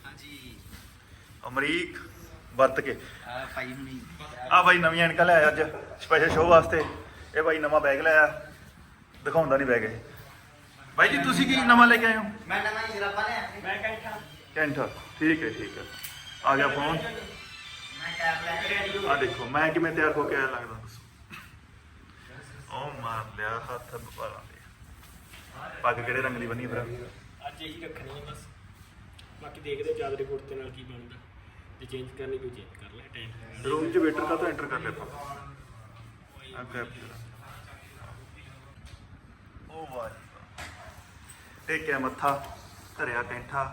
ਹਾਂਜੀ। ਅਮਰੀਕ ਵਰਤ ਕੇ। ਆ ਭਾਈ ਹੁਣੀ ਆ ਬਾਈ ਨਵੀਂ ਐਨਕਾਂ ਲਿਆਇਆ ਅੱਜ ਸਪੈਸ਼ਲ ਸ਼ੋਅ ਵਾਸਤੇ। ਇਹ ਬਾਈ ਨਵਾਂ ਬੈਗ ਲਿਆਇਆ ਦਿਖਾਉਂਦਾ ਨਹੀਂ ਬੈਗ ਇਹ। ਬਾਈ ਜੀ ਤੁਸੀਂ ਕੀ ਨਵਾਂ ਲੈ ਕੇ ਆਏ ਹੋ? ਮੈਂ ਨਵਾਂ ਹੀ ਜਰਾਬਾ ਲਿਆ ਮੈਂ ਕਹਿੰਦਾ ਕੈਂਠਾ। ਠੀਕ ਹੈ ਠੀਕ ਹੈ। ਆ ਗਿਆ ਫੋਨ ਆ ਦੇਖੋ ਮੈਂ ਕਿਵੇਂ ਤਿਆਰ ਹੋ ਕੇ ਆਇਆ ਲੱਗਦਾ ਦੱਸੋ। ਉਹ ਮਾਰ ਲਿਆ ਹੱਥ ਬਾਲਾਂ ਦੇ ਪੱਗ ਕਿਹੜੇ ਰੰਗ ਦੀ ਬਣੀ ਫਿਰ ਅੱਜ ਇਹੀ ਰੱਖਣੀ ਹੈ ਬਸ। ਬਾਕੀ ਦੇਖਦੇ ਹਾਂ ਚਾਦਰੇ ਕੁੜਤੇ ਨਾਲ ਕੀ ਬਣਦਾ। ਜੇ ਚੇਂਜ ਕਰਨੀ ਕੋਈ ਚੇਂਜ ਕਰ ਲੈ ਟਾਈਮ ਰੂਮ 'ਚ ਵੇਟਰ ਕਾ ਤੋਂ ਐਂਟਰ ਕਰ ਲਿਆ ਆਪਾਂ? ਆ ਕੈਪਚਰ ਉਹ ਵਾਹ ਜੀ। ਟੇਕਿਆ ਮੱਥਾ ਧਰਿਆ ਕੈਂਠਾ।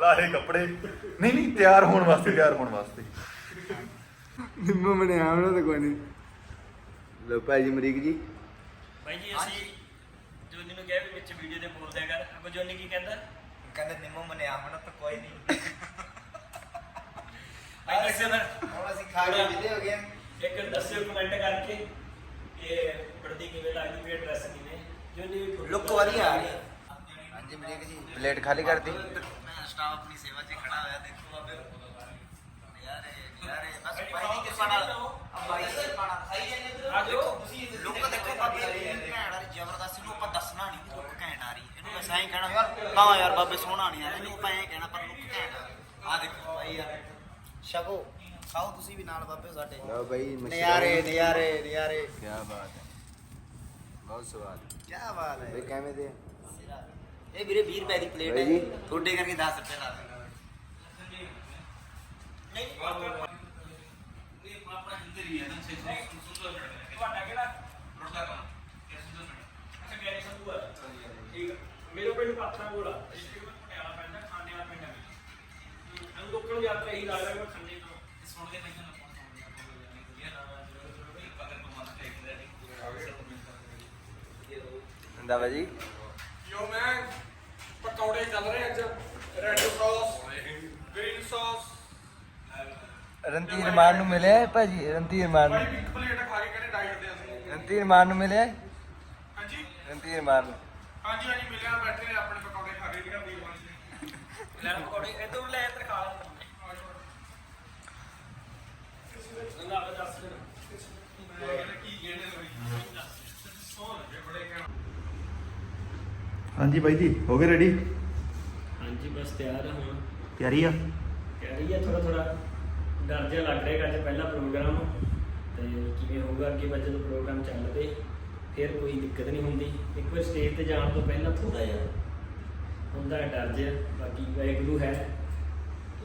ਲਾਹੇ ਕੱਪੜੇ। ਨਹੀਂ ਨਹੀਂ ਤਿਆਰ ਹੋਣ ਵਾਸਤੇ ਤਿਆਰ ਹੋਣ ਵਾਸਤੇ। ਨਿੰਮੋ ਮਨੇ ਆਉਣਾ ਤਾਂ ਕੋਈ ਨਹੀਂ। ਲੋ ਭਾਈ ਅਮਰੀਕ ਜੀ। ਭਾਈ ਜੀ ਅਸੀਂ ਜੋਨੀ ਨੂੰ ਕਿਹਾ ਵੀ ਵਿੱਚ ਵੀਡੀਓ ਤੇ ਬੋਲ ਦਿਆ ਕਰ। ਅੱਗੋਂ ਜੋਨੀ ਕੀ ਕਹਿੰਦਾ? ਕਹਿੰਦੇ ਨਿੰਮੋ ਮਨੇ ਆਉਣਾ ਤਾਂ ਕੋਈ ਨਹੀਂ। ਭਾਈ ਦੱਸਿਓ ਫਿਰ ਹੁਣ ਅਸੀਂ ਖਾ ਕੇ ਵਿਦੇ ਹੋ ਗਏ ਇੱਕ ਦੱਸਿਓ ਕਮੈਂਟ ਕਰਕੇ ਕਿ ਪੜਦੀ ਕਿਵੇਂ ਲੱਗਦੀ ਵੀ ਡਰੈਸ ਕਿਵੇਂ ਜੋਨੀ ਵੀ ਤੁਹਾਡੀ ਲੁੱਕ ਵਧੀਆ ਆ ਰਹੀ ਹਾਂਜੀ ਅਮਰੀਕ ਜੀ ਪਲੇਟ ਖਾਲੀ ਕਰਤੀ ਮੈਂ ਸਟਾਫ ਆਪਣੀ ਸੇਵਾ 'ਚ ਖੜਾ ਹੋਇਆ ਦੇਖੋ ਬਾਬੇ ਯਾਰ ਇਹ- ਯਾਰ ਇਹ ਬਸ ਭਾਈ ਦੀ ਕਿਰਪਾ ਨਾਲ ਆ ਭਾਈ ਦੀ ਕਿਰਪਾ ਨਾਲ ਸਹੀ ਹੈ ਆ ਜਾਓ ਤੁਸੀਂ ਲੁੱਕ ਦੇਖੋ ਬਾਬੇ ਘੈਂਟ ਆ ਰਹੀ ਜ਼ਬਰਦਸਤ ਇਹਨੂੰ ਆਪਾਂ ਦੱਸਣਾ ਨਹੀਂ ਲੁੱਕ ਘੈਂਟ ਆ ਰਹੀ ਇਹਨੂੰ ਬਸ ਐਂ ਕਹਿਣਾ ਯਾਰ ਨਾ ਯਾਰ ਬਾਬੇ ਸੋਹਣਾ ਨਹੀਂ ਆ ਇਹਨੂੰ ਆਪਾਂ ਐਂ ਕਹਿਣਾ ਪਰ ਲੁੱਕ ਘੈਂਟ ਆ ਆ ਦੇਖੋ ਭਾਈ ਯਾਰ ਸ਼ਗੋ ਖਾਓ ਤੁਸੀਂ ਵੀ ਨਾਲ ਬਾਬੇ ਸਾਡੇ। ਲਓ ਬਈ ਨਿਆਰੇ ਨਿਆਰੇ ਨਿਆਰੇ। ਕੀ ਬਾਤ ਹੈ। ਬਹੁਤ ਸਵਾਦ। ਕੀ ਬਾਤ ਹੈ। ਬਈ ਕਿਵੇਂ ਦੇ? ਇਹ ਵੀਰੇ 20 ਰੁਪਏ ਦੀ ਪਲੇਟ। ਹੈ। ਤੁਹਾਡੇ ਕਰਕੇ 10 ਰੁਪਏ ਲਾ ਆ ਮੇਰੇ ਪਿੰਡ ਪਾਤਰਾ ਕੋਲ ਆ। ਇਸ ਪਿੰਡ ਪਟਿਆਲਾ ਪੈਂਦਾ ਖਾਣੇ ਵਾਲਾ ਪਿੰਡ ਆ। ਲੋਕਾਂ ਨੂੰ ਯਾਤਰਾ ਇਹੀ ਲੱਗਦਾ ਕਿ ਅੰਦਾ ਜੀ। ਯੋ ਮੈਂ ਪਕੌੜੇ ਚੱਲ ਰਹੇ ਅੱਜ। Red sauce green sauce Randhir Maan ਨੂੰ ਮਿਲਿਆ ਭਾਜੀ ਰਣਧੀਰ ਮਾਨ ਭਾਈ ਇੱਕ ਪਲੇਟ ਖਾ ਕੇ ਕਹਿੰਦੇ ਡਾਈਟ ਤੇ ਅਸੀਂ ਰਣਧੀਰ ਮਾਨ ਨੂੰ ਮਿਲਿਆ ਹਾਂਜੀ। ਰਣਧੀਰ ਮਾਨ ਹਾਂਜੀ ਹਾਂਜੀ ਮਿਲਿਆ ਬੈਠੇ ਨੇ ਆਪਣੇ ਪਕੌੜੇ ਖਾ ਰਹੇ ਨੇ ਵੀਰ ਜੀ ਲੈ ਪਕੌੜੇ ਇਧਰ ਲੈ ਇੱਧਰ ਖਾ ਲੈ। ਨਾ ਦੱਸ। ਦੇ ਹਾਂਜੀ ਬਾਈ ਜੀ ਹੋ ਗਏ ਰੈਡੀ ਹਾਂਜੀ ਬਸ ਤਿਆਰ ਹਾਂ ਹੁਣ। ਤਿਆਰੀ ਆ? ਰਹੀ ਹੈ ਥੋੜਾ ਥੋੜਾ ਡਰ ਜਿਹਾ ਲੱਗ ਰਿਹਾ ਕਿ ਅੱਜ ਪਹਿਲਾ ਪ੍ਰੋਗਰਾਮ ਤੇ ਕਿਵੇਂ ਹੋਊਗਾ ਅੱਗੇ ਬੱਚੇ ਦਾ ਪ੍ਰੋਗਰਾਮ ਚੱਲ ਪਏ ਫਿਰ ਕੋਈ ਦਿੱਕਤ ਨਹੀਂ ਹੁੰਦੀ। ਇੱਕ ਵਾਰ ਸਟੇਜ ਤੇ ਜਾਣ ਤੋਂ ਪਹਿਲਾਂ ਥੋੜਾ ਜਿਹਾ ਹੁੰਦਾ ਹੈ ਡਰ ਜਿਹਾ। ਬਾਕੀ ਵਾਹਿਗੁਰੂ ਹੈ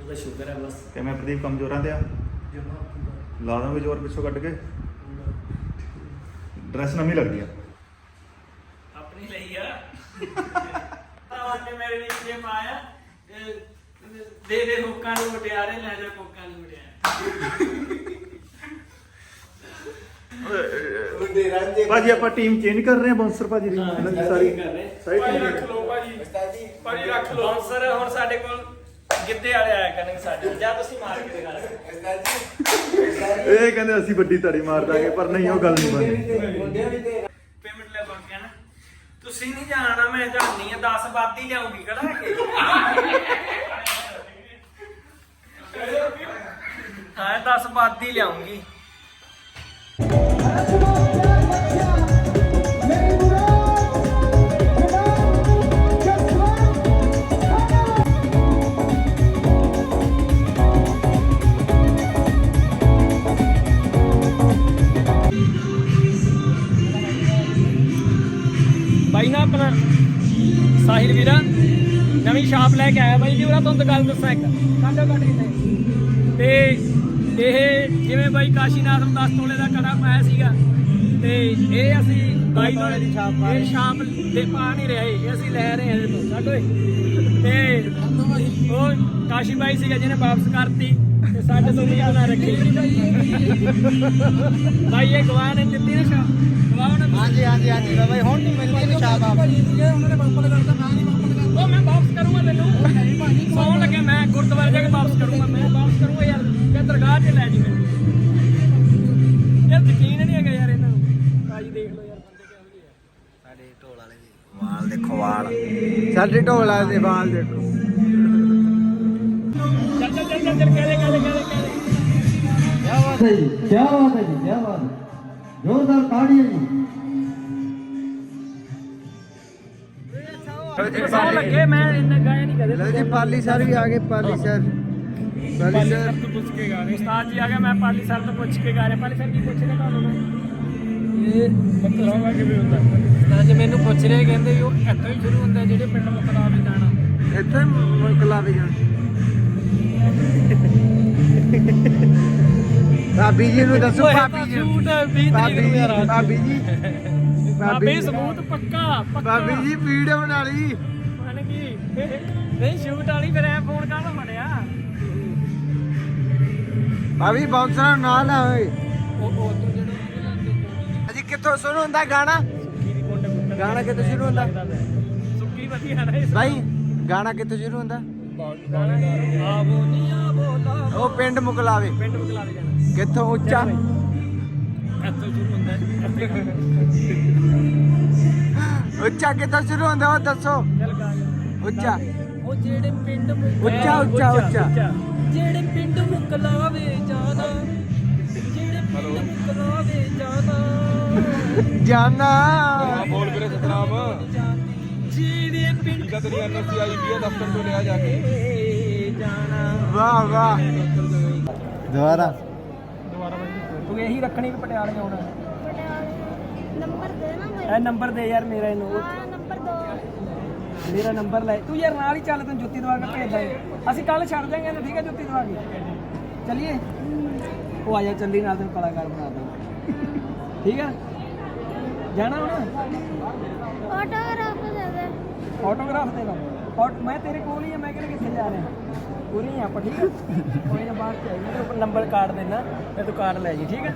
ਉਹਦਾ ਸ਼ੁਕਰ ਹੈ ਬਸ। ਤੇ ਮੈਂ ਪ੍ਰਦੀਪ ਕਮਜ਼ੋਰਾਂ ਤੇ ਆ? ਲਾ ਦਾਂਗੇ ਜ਼ੋਰ ਪਿੱਛੋਂ ਕੱਢ ਕੇ। ਡਰੈਸ ਨਵੀਂ ਲੱਗਦੀ ਆ ਆ। ਆਵਾਜ਼ ਮੇਰੇ ਲਈ ਜੇ ਪਾਇਆ ਇਹ ਦੇ ਦੇ ਹੁੱਕਾਂ ਨੂੰ ਮੁਟਿਆਰੇ ਲੈ ਜਾ ਕੋਕਾਂ ਨੂੰ ਮੁਟਿਆਰੇ। ਭਾਜੀ ਆਪਾਂ ਟੀਮ ਚੇਂਜ ਕਰ ਰਹੇ ਹਾਂ ਬਾਉਂਸਰ ਭਾਜੀ ਦੀ ਇਹਨਾਂ ਦੀ ਸਾਰੀ। ਕਰ ਰਹੇ। ਸਾਰੀ team ਰੱਖ ਲਓ ਭਾਜੀ। ਭਾਜੀ ਰੱਖ ਲਓ। ਬਾਉਂਸਰ ਹੁਣ ਸਾਡੇ ਕੋਲ ਗਿੱਧੇ ਵਾਲੇ ਆਇਆ ਕਰਨਗੇ ਸਾਡੇ ਜਾਂ ਤੁਸੀਂ ਮਾਰ ਕੇ ਦਿਖਾ ਲਓ ਇਹ ਕਹਿੰਦੇ ਅਸੀਂ ਵੱਡੀ ਤੜੀ ਮਾਰ ਦਾਂਗੇ ਪਰ ਨਹੀਂ ਉਹ ਗੱਲ ਨਹੀਂ ਬਣਨੀ ਪੇਮੈਂਟ ਲੈ ਬਣ ਗਿਆ ਨਾ ਤੁਸੀਂ ਨਹੀਂ ਜਾਣਾ ਮੈਂ ਜਾਣੀ ਆ 10 ਬਾਦੀ ਲਿਆਉਂਗੀ ਕੜਾ ਕੇ। ਹਾਂ 10 ਬਾਦੀ ਲਿਆਉਂਗੀ। ਨਵੀਂ ਸ਼ਾਪ ਲੈ ਕੇ ਆਇਆ ਬਾਈ ਜੀ ਉਹਦਾ ਤੁਹਾਨੂੰ ਗੱਲ ਦੱਸਾਂ ਇੱਕ। ਕਾਢੋ ਕੱਢ ਕੇ ਤੇ ਇਹ ਜਿਵੇਂ ਬਾਈ ਕਾਸ਼ੀਨਾਥ ਨੂੰ 10 ਤੋਲੇ ਦਾ ਕੜਾ ਪਾਇਆ ਸੀਗਾ ਤੇ ਇਹ ਅਸੀਂ ਬਾਈ ਤੋਂ ਦੀ ਛਾਪ ਇਹ ਛਾਪ ਦੇ ਪਾ ਨਹੀਂ ਰਹੇ ਇਹ ਅਸੀਂ ਲੈ ਰਹੇ ਹਾਂ ਇਹਦੇ ਤੋਂ ਛੱਡ ਓਏ ਤੇ ਉਹ ਕਾਸ਼ੀ ਬਾਈ ਸੀਗਾ ਜਿਹਨੇ ਵਾਪਸ ਕਰਤੀ ਤੇ ਸਾਡੇ ਤੋਂ ਨਹੀਂ ਆਣਾ ਰੱਖੀ। ਬਾਈ ਇਹ ਗਵਾਹ ਨੇ ਦਿੱਤੀ ਨਾ ਛਾਪ ਗਵਾਹ ਨੇ ਹਾਂਜੀ ਹਾਂਜੀ ਹਾਂਜੀ ਬਾਬਾ ਹੁਣ ਨਹੀਂ ਮਿਲਦੀ ਸ਼ਾਪ ਆਪ। ਉਹ ਮੈਂ ਵਾਪਸ ਕਰੂੰਗਾ ਤੈਨੂੰ। ਸੌਣ ਲੱਗੇ ਮੈਂ ਗੁਰਦੁਆਰੇ ਜਾ ਕੇ ਵਾਪਸ ਕਰੂੰਗਾ ਮੈਂ। ਵਾਪਸ ਕਰੂੰਗਾ ਯਾਰ ਤੇ ਦਰਗਾਹ 'ਚ ਲੈ ਜੀ ਮੈਨੂੰ ਯਾਰ ਯਕੀਨ ਨਹੀਂ ਹੈਗਾ ਯਾਰ ਇਹਨਾਂ ਨੂੰ। ਆਜੀ ਦੇਖ ਲਓ ਯਾਰ ਬੰਦੇ ਕਿਹੋ ਜਿਹੇ ਆ। ਸਾਡੇ ਢੋਲ ਵਾਲੇ ਦੇ ਵਾਲ ਦੇਖੋ ਵਾਲ। ਸਾਡੇ ਢੋਲ ਵਾਲੇ ਦੇ ਵਾਲ ਦੇਖੋ। ਚੱਲ ਚੱਲ ਚੱਲ ਚੱਲ ਕਹਿ ਦੇ ਕਹਿ ਦੇ ਕਹਿ ਦੇ ਕਹਿ ਦੇ। ਕੀ ਬਾਤ ਹੈ ਜੀ ਕੀ ਬਾਤ ਹੈ ਜੀ ਕੀ ਬਾਤ ਹੈ। ਜ਼ੋਰਦਾਰ ਤਾੜੀ ਹੈ ਜੀ। ਸੌਣ ਲੱਗੇ ਮੈਂ ਇੰਨਾ ਗਾਇਆ ਨਹੀਂ ਕਦੇ ਲਓ ਜੀ ਪਾਲੀ ਸਰ ਵੀ ਆ ਗਏ ਪਾਲੀ ਸਰ। ਪਾਲੀ ਸਰ। ਤੋਂ ਪੁੱਛ ਕੇ ਗਾ ਰਹੇ। ਉਸਤਾਦ ਜੀ ਆ ਗਏ ਮੈਂ ਪਾਲੀ ਸਰ ਤੋਂ ਪੁੱਛ ਕੇ ਗਾ ਰਿਹਾ। ਪਾਲੀ ਸਰ ਕੀ ਪੁੱਛ ਰਹੇ ਤੁਹਾਨੂੰ ਮੈਂ? ਇਹ ਮਤਲਬ ਕਿਵੇਂ ਹੁੰਦਾ? ਉਸਤਾਦ ਜੀ ਮੈਨੂੰ ਪੁੱਛ ਰਹੇ ਕਹਿੰਦੇ ਉਹ ਇੱਥੋਂ ਹੀ ਸ਼ੁਰੂ ਹੁੰਦਾ ਜਿਹੜੇ ਪਿੰਡ ਮੁਕਦਾ ਵੀ ਜਾਣਾ। ਇੱਥੇ ਮੁਕਲਾ ਵੀ ਜਾਣ। ਭਾਬੀ ਜੀ ਨੂੰ ਦੱਸੋ ਭਾਬੀ ਜੀ ਯਾਰ ਅੱਜ। ਭਾਬੀ ਜੀ। ਬਾਬੇ ਸਬੂਤ ਪੱਕਾ ਪੱਕਾ। ਭਾਬੀ ਜੀ ਵੀਡੀਓ ਬਣਾ ਲਈ। ਮਨ ਕੀ ਨਹੀਂ ਸ਼ੂਟ ਵਾਲੀ ਫਿਰ ਐ ਫੋਨ ਕਾਹਨੂੰ ਬਣਿਆ ਭਾਬੀ ਬਾਉਂਸਰਾਂ ਨੂੰ ਨਾਲ ਆ ਓਏ। ਉਹ ਉਹ ਤੋਂ ਜਿਹੜਾ ਅਜੀ ਕਿੱਥੋਂ ਸ਼ੁਰੂ ਹੁੰਦਾ ਗਾਣਾ? ਸੁੱਕੀ ਦੀ ਕੁੰਡ ਕੁੰਡ ਗਾਣਾ ਕਿੱਥੋਂ ਸ਼ੁਰੂ ਹੁੰਦਾ? ਸੁੱਕੀ ਵਧੀਆ ਨਾ ਇਸ ਭਾਈ ਗਾਣਾ ਕਿੱਥੋਂ ਸ਼ੁਰੂ ਹੁੰਦਾ? ਆਵੋ ਨੀ ਆਵੋ ਲਾ ਉਹ ਪਿੰਡ ਮੁਕਲਾਵੇ। ਪਿੰਡ ਬਕਲਾਵੇ ਜਾਣਾ। ਕਿੱਥੋਂ ਉੱਚਾ? ਇੱਥੋਂ ਸ਼ੁਰੂ ਹੁੰਦਾ ਹੈ। ਉੱਚਾ ਕਿੱਥੋਂ ਸ਼ੁਰੂ ਹੁੰਦਾ ਉਹ ਦੱਸੋ। ਉੱਚਾ। ਉਹ ਜਿਹੜੇ ਪਿੰਡ ਉੱਚਾ, ਉੱਚਾ, ਉੱਚਾ। ਜਿਹੜੇ ਪਿੰਡ ਮੁਕਲਾਵੇ ਜਾਣਾ ਜਿਹੜੇ ਪਿੰਡ ਮੁਕਲਾਵੇ ਜਾਣਾ ਜਾਨਾ। ਬੋਲ ਵੀਰੇ ਸਤਨਾਮ। ਜਿਹੜੇ ਪਿੰਡ ਇਹਦਾ ਤੇਰੀ ਐਨਐਸਸੀ ਆਈ ਵੀ ਹੈ ਦਫ਼ਤਰ ਤੋਂ ਲਿਆ ਜਾ ਕੇ। ਜਾਣਾ। ਵਾਹ ਵਾਹ। ਦੁਬਾਰਾ। ਤੂੰ ਇਹੀ ਰੱਖਣੀ ਕਿ ਪਟਿਆਲੇ ਆਉਣਾ। ਨੰਬਰ ਦੇ ਨਾ ਮੇਰਾ। ਇਹ ਨੰਬਰ ਦੇ ਯਾਰ ਮੇਰਾ ਇਹਨੂੰ। ਹਾਂ ਨੰਬਰ ਦੋ। ਮੇਰਾ ਨੰਬਰ ਲੈ। ਤੂੰ ਯਾਰ ਨਾਲ ਹੀ ਚੱਲ ਤੈਨੂੰ ਜੁੱਤੀ ਦਵਾ ਕੇ ਭੇਜ ਦਾਂਗੇ। ਅਸੀਂ ਕੱਲ ਛੱਡ ਦਾਂਗੇ ਨਾ ਠੀਕ ਹੈ ਜੁੱਤੀ ਦਵਾ ਕੇ। ਚੱਲੀਏ? ਉਹ ਆ ਜਾ ਚੱਲੀ ਨਾਲ ਤੈਨੂੰ ਕਲਾਕਾਰ ਬਣਾ ਦਾਂਗੇ। ਠੀਕ ਹੈ ਜਾਣਾ ਹੁਣ? ਆਟੋਗ੍ਰਾਫ ਦੇ ਦੇ। ਆਟੋਗ੍ਰਾਫ ਦੇਗਾ। ਤੇਰੇ ਕੋਲ ਹੀ ਆ ਮੈਂ ਕਿਹੜੇ ਕਿੱਥੇ ਜਾ ਰਿਹਾ? ਪੂਰੀ ਆ ਆਪਾਂ ਠੀਕ ਆ? ਕੋਈ ਨਾ ਬਾਅਦ ਚ ਆਈ ਮੈਂ ਤੈਨੂੰ ਨੰਬਰ ਕਾਰਡ ਦੇਣਾ ਤੇ ਤੂੰ ਕਾਰਡ ਲੈ ਜੀ ਠੀਕ ਆ?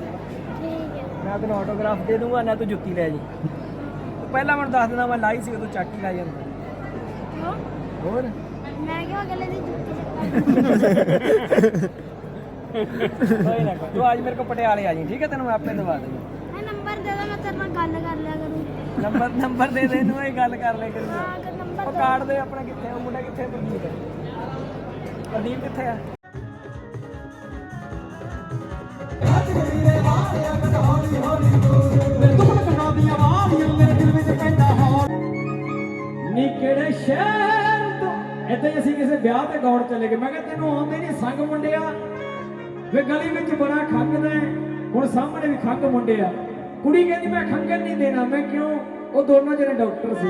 ਠੀਕ ਹੈ ਮੈਂ ਤੈਨੂੰ ਆਟੋਗ੍ਰਾਫ ਦੇ ਦੂੰਗਾ ਨਾ ਤੂੰ ਜੁੱਤੀ ਲੈ ਜੀ। ਪਹਿਲਾਂ ਮੈਨੂੰ ਦੱਸ ਦੇਣਾ ਮੈਂ ਲਾਈ ਸੀ ਉਦੋਂ ਚੱਕ ਹੀ ਲੈ ਜਾਂਦਾ। ਹੋਰ? ਮੈਂ ਕਿਉਂ ਅਗਲੇ ਦੀ ਜੁੱਤੀ ਚੱਕਾਂ ਕੋਈ ਨਾ ਕੋਈ ਤੂੰ ਅੱਜ ਮੇਰੇ ਕੋਲ ਪਟਿਆਲੇ ਆ ਜੀ ਠੀਕ ਹੈ ਤੈਨੂੰ ਮੈਂ ਆਪੇ ਦਵਾ ਦੂੰਗਾ ਮੈਂ ਨੰਬਰ ਦੇ ਦਾਂ ਮੈਂ ਤੇਰੇ ਨਾਲ ਗੱਲ ਕਰ ਲਿਆ ਕਰੂੰ। ਨੰਬਰ ਨੰਬਰ ਦੇ ਦੇ ਇਹਨੂੰ ਇਹ ਗੱਲ ਕਰ ਲੈ ਕਰੀ। ਕਿ ਉਹ ਕਾਰਡ ਦੇ ਆਪਣਾ ਕਿੱਥੇ ਉਹ ਮੁੰਡਾ ਕਿੱਥੇ ਆ? ਪ੍ਰਦੀਪ ਪ੍ਰਦੀਪ ਕਿੱਥੇ ਆ? ਨੀ ਕਿਹੜੇ ਸ਼ਹਿਰ ਤੋਂ। ਇੱਥੇ ਅਸੀਂ ਕਿਸੇ ਵਿਆਹ ਤੇ ਗਾਉਣ ਚਲੇ ਗਏ। ਮੈਂ ਕਿਹਾ ਤੈਨੂੰ ਆਉਂਦੇ ਨਹੀਂ ਸੰਗ ਮੁੰਡਿਆ। ਵੇ ਗਲੀ ਵਿੱਚ ਬੜਾ ਖੰਗਦਾ ਹੈ, ਹੁਣ ਸਾਹਮਣੇ ਵੀ ਖੰਗ ਆ। ਕੁੜੀ ਕਹਿੰਦੀ ਮੈਂ ਖੰਗਣ ਨਹੀਂ ਦੇਣਾ। ਮੈਂ ਕਿਉਂ? ਉਹ ਦੋਨੋਂ ਜਿਹੜੇ ਡਾਕਟਰ ਸੀ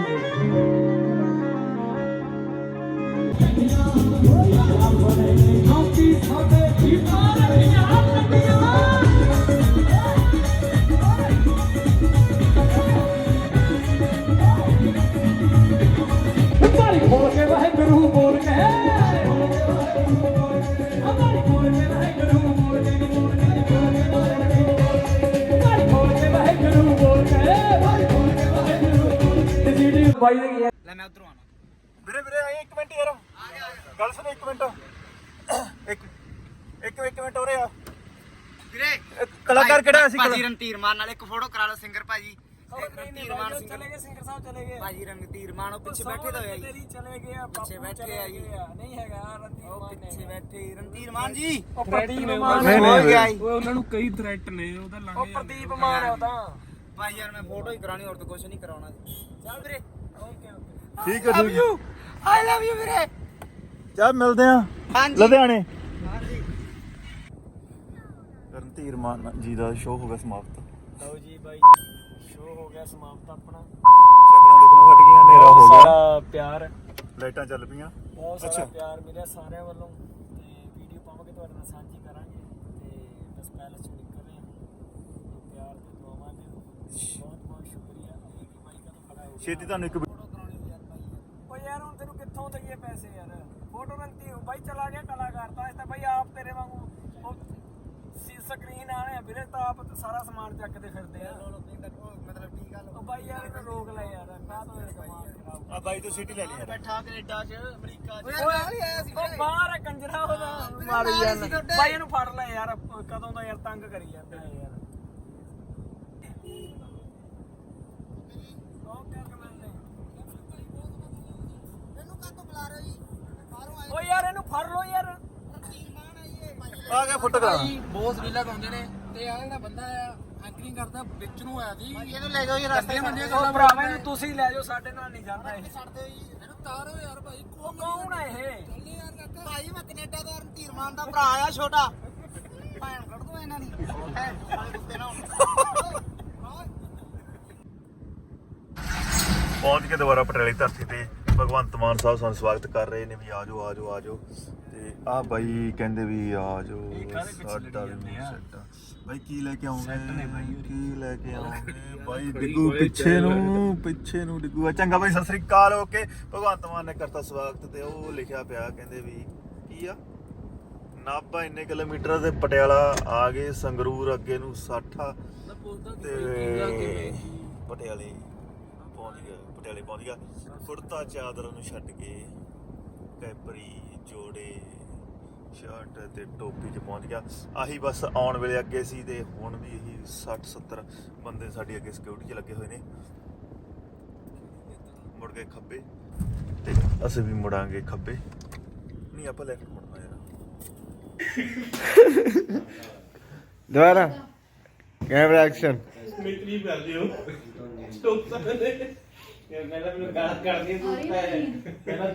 ਬਾਈ ਦੇ ਗਿਆ ਲੈ ਮੈਂ ਉਧਰੋਂ ਆਣਾ ਵੀਰੇ ਵੀਰੇ ਆਈ ਇੱਕ ਮਿੰਟ ਯਾਰ। ਗੱਲ ਸੁਣ ਇੱਕ ਮਿੰਟ। ਇੱਕ ਇੱਕ ਇੱਕ ਮਿੰਟ ਹੋ ਰਿਹਾ ਵੀਰੇ ਕਲਾਕਾਰ ਕਿਹੜਾ ਸੀ ਭਾਜੀ ਰਣਧੀਰ ਮਾਨ ਨਾਲ ਇੱਕ ਫੋਟੋ ਕਰਾ ਲਓ ਸਿੰਗਰ ਭਾਜੀ। ਰਣਧੀਰ ਮਾਨ ਸਿੰਗਰ ਚਲੇ ਗਏ ਸਿੰਗਰ ਸਾਹਿਬ ਚਲੇ ਗਏ। ਭਾਜੀ ਰਣਧੀਰ ਮਾਨ ਉਹ ਪਿੱਛੇ ਬੈਠੇ ਤਾਂ ਹੋਇਆ ਜੀ। ਚਲੇ ਗਏ ਆ ਪਿੱਛੇ ਬੈਠੇ ਆ ਜੀ। ਨਹੀਂ ਹੈਗਾ ਉਹ ਮਾਨ ਪਿੱਛੇ ਨੇ ਬੈਠੇ ਰਣਧੀਰ ਮਾਨ ਜੀ। ਉਹ ਪ੍ਰਦੀਪ ਮਾਨ ਹੋ ਗਿਆ ਜੀ ਉਹਨਾਂ ਨੂੰ ਕਈ ਥ੍ਰੈਟ ਨੇ ਉਹਦਾ ਲੰਘ ਉਹ ਪ੍ਰਦੀਪ ਮਾਨ ਆ ਉਹ ਤਾਂ। ਭਾਈ ਯਾਰ ਮੈਂ ਫੋਟੋ ਹੀ ਕਰਾਣੀ ਹੋਰ ਤਾਂ ਕੁਝ ਨਹੀਂ ਕਰਾਉਣਾ। ਚੱਲ ਵੀਰੇ। Okay okay. ਠੀਕ ਹੈ ਠੀਕ ਆਈ ਲਵ ਯੂ ਵੀਰੇ। ਚੱਲ ਮਿਲਦੇ ਆ ਹਾਂਜੀ। ਲੁਧਿਆਣੇ। ਹਾਂਜੀ। ਰਣਧੀਰ ਮਾਨ ਜੀ ਦਾ ਸ਼ੋਅ ਹੋ ਗਿਆ ਸਮਾਪਤ। ਲਓ ਜੀ ਬਾਈ। ਸ਼ੋਅ ਹੋ ਗਿਆ ਸਮਾਪਤ ਆਪਣਾ। ਸ਼ਕਲਾਂ ਦੇਖਣੋਂ ਹਟ ਗਈਆਂ ਹਨੇਰਾ ਹੋ ਗਿਆ। ਸਾਰਾ ਪਿਆਰ। ਲਾਈਟਾਂ ਚੱਲ ਪਈਆਂ। ਬਹੁਤ ਸਾਰਾ। ਪਿਆਰ ਮਿਲਿਆ ਸਾਰਿਆਂ ਵੱਲੋਂ। ਤੇ ਵੀਡੀਓ ਪਾਵਾਂਗੇ ਤੁਹਾਡੇ ਨਾਲ ਸਾਂਝੀ ਕਰਾਂਗੇ। ਤੇ ਬਸ ਪੈਲਸ ਚੋਂ ਨਿਕਲ ਰਹੇ ਹਾਂ। ਤੇ ਪਿਆਰ ਤੇ ਦੁਆਵਾਂ ਦੇ। ਬਹੁਤ ਬਹੁਤ ਸ਼ੁਕਰੀਆ। ਇਹ ਕਿ ਬਾਈ ਕਦੋਂ ਖੜਾ ਹੋ ਗਿਆ? ਛੇਤੀ ਤੁਹਾਨੂੰ ਇੱਕ ਫੋਟੋ ਕਰਾਉਣੀ ਸੀ ਯਾਰ ਬਾਈ ਓ ਯਾਰ ਹੁਣ ਤੈਨੂੰ ਕਿੱਥੋਂ ਦਈਏ ਪੈਸੇ ਯਾਰ। ਫੋਟੋ ਰੰਤੀ ਬਾਈ ਚਲਾ ਗਿਆ ਕਲਾਕਾਰ ਤਾਂ ਇਸ ਤਾਂ ਬਾਈ ਆਪ ਤੇਰੇ ਵਾਂਗੂ ਉਹ ਸਕਰੀਨ ਆਣੇ ਆ ਵੀਰੇ ਤਾਂ ਆਪ ਤੇ ਸਾਰਾ ਸਮਾਨ ਚੱਕਦੇ ਫਿਰਦੇ ਆ। ਮਤਲਬ ਠੀਕ ਗੱਲ ਉਹ ਬਾਈ ਯਾਰ ਇਹਨੂੰ ਰੋਕ ਲੈ ਯਾਰ। ਮੈਂ ਤਾਂ ਮੇਰੇ ਕਮਾਲ ਖਰਾਬ ਆ ਬਾਈ ਤੋਂ ਸਿਟੀ ਲੈ ਲਈ ਯਾਰ। ਬੈਠਾ ਕੈਨੇਡਾ 'ਚ ਅਮਰੀਕਾ 'ਚ। ਉਹ ਬਾਹਰ ਆ ਕੰਜਰਾ ਉਹਦਾ। ਮਾਰੀ ਜਾਂਦਾ। ਬਾਈ ਇਹਨੂੰ ਫੜ ਲੈ ਯਾਰ ਕਦੋਂ ਦਾ ਯਾਰ ਤੰਗ ਕਰੀ ਜਾਂਦਾ ਹੈ ਯਾਰ ਓਕੇ ਕਮੈਂਟ ਇਹਨੂੰ ਕਾਹਤੋਂ ਬੁਲਾ ਰਹੇ ਜੀ ਬਾਹਰੋਂ ਆਏ ਓ ਯਾਰ ਇਹਨੂੰ ਫੜ ਲੋ ਯਾਰ। ਆ ਗਿਆ ਫੋਟੋ ਕਰਾ। ਬਹੁਤ ਰੀਲਾ ਗਾਉਂਦੇ ਨੇ ਤੇ ਆ ਜਿਹੜਾ ਬੰਦਾ ਆ ਐਂਕਰਿੰਗ ਕਰਦਾ ਵਿੱਚ ਨੂੰ ਆਇਆ ਸੀ ਇਹਨੂੰ ਲੈ ਜਾਓ ਜੀ ਰਸਤੇ ਮੰਡੀਆਂ ਉਹ ਭਰਾਵਾ ਇਹਨੂੰ ਤੁਸੀਂ ਲੈ ਜਾਓ ਸਾਡੇ ਨਾਲ ਨਹੀਂ ਜਾਂਦਾ ਇਹ। ਛੱਡਦੇ ਜੀ। ਇਹਨੂੰ ਤਾਰੋ ਯਾਰ ਭਾਈ ਉਹ ਕੌਣ ਹੈ ਇਹ? ਭਾਈ ਮੈਂ ਕੈਨੇਡਾ ਦਾ ਰਣਧੀਰ ਮਾਨ ਦਾ ਭਰਾ ਆ ਛੋਟਾ। ਭੈਣ ਕੱਢ ਦੋ ਇਹਨਾਂ ਦੀ। ਭੈਣ ਸਾਲੇ ਕੁੱਤੇ ਨਾ ਹੋਣ। ਪਹੁੰਚ ਕੇ ਦੁਬਾਰਾ ਪਟਿਆਲੇ ਧਰਤੀ ਤੇ। ਭਗਵੰਤ ਮਾਨ ਸਾਹਿਬ ਸਾਨੂੰ ਸਵਾਗਤ ਕਰ ਰਹੇ ਨੇ ਵੀ ਆਜੋ ਆਜੋ ਆਜੋ। ਤੇ ਆ ਬਾਈ ਕਹਿੰਦੇ ਵੀ ਆਜੋ ਸਾਡਾ ਵੀ ਆ। ਬਾਈ ਕੀ ਲੈ ਕੇ ਆਉਂਗੇ ਕੀ ਲੈ ਕੇ ਆਉਂਗੇ ਬਾਈ ਡਿੱਗੂ ਪਿੱਛੇ ਨੂੰ ਪਿੱਛੇ ਨੂੰ ਡਿੱਗੂ ਆ। ਚੰਗਾ ਬਾਈ ਸਤਿ ਸ੍ਰੀ ਅਕਾਲ ਓਕੇ। ਭਗਵੰਤ ਮਾਨ ਨੇ ਕਰਤਾ ਸਵਾਗਤ ਤੇ ਉਹ ਲਿਖਿਆ ਪਿਆ ਕਹਿੰਦੇ ਵੀ ਕੀ ਆ? ਨਾਭਾ ਇੰਨੇ ਕਿਲੋਮੀਟਰ ਤੇ ਪਟਿਆਲਾ ਆ ਗਏ ਸੰਗਰੂਰ ਅੱਗੇ ਨੂੰ 60 ਆ। ਤੇ ਪਟਿਆਲੇ ਪਹੁੰਚ ਗਿਆ ਪਟਿਆਲੇ ਪਹੁੰਚ ਗਿਆ। ਕੁੜਤਾ ਚਾਦਰ ਨੂੰ ਛੱਡ ਕੇ ਕੈਪਰੀ ਜੋੜੇ ਸ਼ਰਟ ਤੇ ਟੋਪੀ 'ਚ ਪਹੁੰਚ ਗਿਆ। ਆਹੀ ਬਸ ਆਉਣ ਵੇਲੇ ਅੱਗੇ ਸੀ ਤੇ ਹੁਣ ਵੀ ਇਹੀ 60 70 ਬੰਦੇ ਸਾਡੀ ਅੱਗੇ ਸਿਕਿਉਰਿਟੀ 'ਚ ਲੱਗੇ ਹੋਏ ਨੇ। ਮੁੜ ਕੇ ਖੱਬੇ ਤੇ ਅਸੀਂ ਵੀ ਮੁੜਾਂਗੇ ਖੱਬੇ। ਨਹੀਂ ਆਪਾਂ ਲੈਫਟ ਮੁੜਨਾ ਯਾਰ। ਦੁਬਾਰਾ। Camera action. ਮਿੱਤਰੀ ਕਰ ਦਿਓ ਸਟੋਪ ਸਕਦੇ ਇਹ ਪਹਿਲਾਂ ਮੈਨੂੰ ਗਾਲ ਕਰਦੀ ਤੂੰ ਪਹਿਲਾਂ